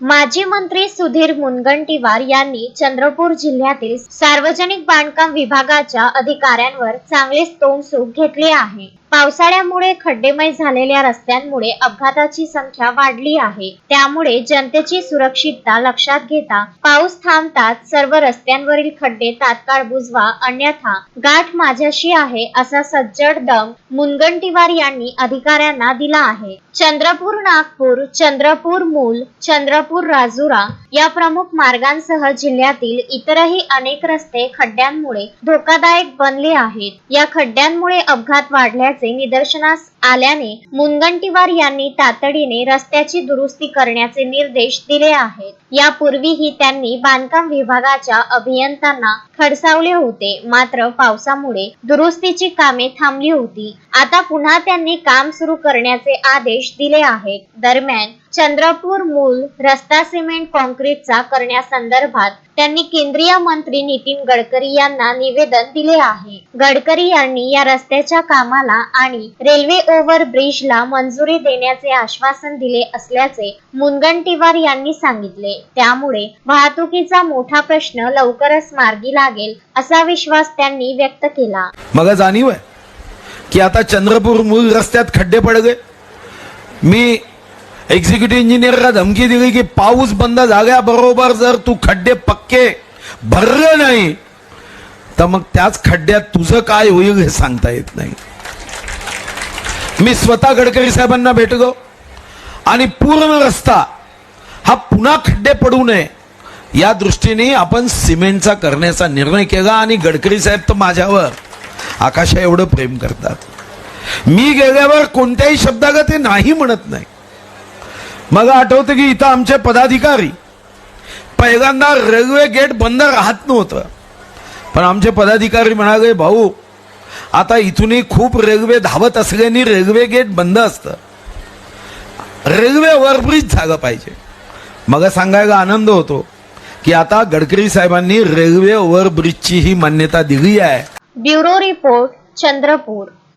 माजी मंत्री सुधीर मुनगंटीवार यांनी चंद्रपूर जिल्ह्यातील सार्वजनिक बांधकाम विभागाच्या अधिकाऱ्यांवर चांगलेच तोंडसूक घेतले आहे. पावसाळ्यामुळे खड्डेमय झालेल्या रस्त्यांमुळे अपघाताची संख्या वाढली आहे. त्यामुळे जनतेची सुरक्षितता लक्षात घेता पाऊस थांबताच सर्व रस्त्यांवरील खड्डे तात्काळ बुजवा अन्यथा गाठ माझ्याशी आहे असा सज्जड दम मुनगंटीवार यांनी अधिकाऱ्यांना दिला आहे. चंद्रपूर नागपूर चंद्रपूर मूल चंद्रपूर राजुरा या प्रमुख मार्गांसह जिल्ह्यातील इतरही अनेक रस्ते खड्ड्यांमुळे धोकादायक बनले आहेत. या खड्ड्यांमुळे अपघात वाढल्याचे સિંહ નિદર્શના आल्याने मुनगंटीवार यांनी तातडीने रस्त्याची दुरुस्ती करण्याचे निर्देश दिले आहेत. यापूर्वीही त्यांनी बांधकाम विभागाच्या अभियंत्यांना खडसावले होते. मात्र पावसामुळे दुरुस्तीची कामे थांबली होती. आता पुन्हा त्यांनी काम सुरू करण्याचे आदेश दिले आहेत. दरम्यान चंद्रपूर मूल रस्ता सिमेंट कॉन्क्रीटचा करण्यासंदर्भात त्यांनी केंद्रीय मंत्री नितीन गडकरी यांना निवेदन दिले आहे. गडकरी यांनी या रस्त्याच्या कामाला आणि रेल्वे ओव्हर ब्रिजला मंजुरी देण्याचे आश्वासन दिले असल्याचे मुनगंटीवार यांनी सांगितले. त्यामुळे वाहतुकीचा मोठा प्रश्न लवकरच मार्गी लागेल असा विश्वास त्यांनी व्यक्त केला. मला जाणीव आहे की आता चंद्रपूर मूळ रस्त्यात खड्डे पडले. मी एक्झिक्युटिव्ह इंजिनियरला धमकी दिली की पाऊस बंद झाल्याबरोबर जर तू खड्डे पक्के भरले नाही तर मग त्याच खड्ड्यात तुझं काय होईल हे सांगता येत नाही. मी स्वतः गडकरी साहेबांना भेटलो आणि पूर्ण रस्ता हा पुन्हा खड्डे पडू नये या दृष्टीने आपण सिमेंटचा करण्याचा निर्णय केला आणि गडकरी साहेब तर माझ्यावर आकाशा एवढं प्रेम करतात. मी गेल्यावर कोणत्याही शब्दाला ते नाही म्हणत नाही. मला आठवतं की इथं आमचे पदाधिकारी पहिल्यांदा रेल्वे गेट बंद राहत नव्हतं. पण आमचे पदाधिकारी म्हणाले भाऊ आता इथूनही खूप रेल्वे धावत असल्याने रेल्वे गेट बंद असतं. रेल्वे ओव्हरब्रिज झालं पाहिजे. मग सांगायला आनंद होतो की आता गडकरी साहेबांनी रेल्वे ओव्हरब्रिजची ही मान्यता दिली आहे. Bureau report Chandrapur.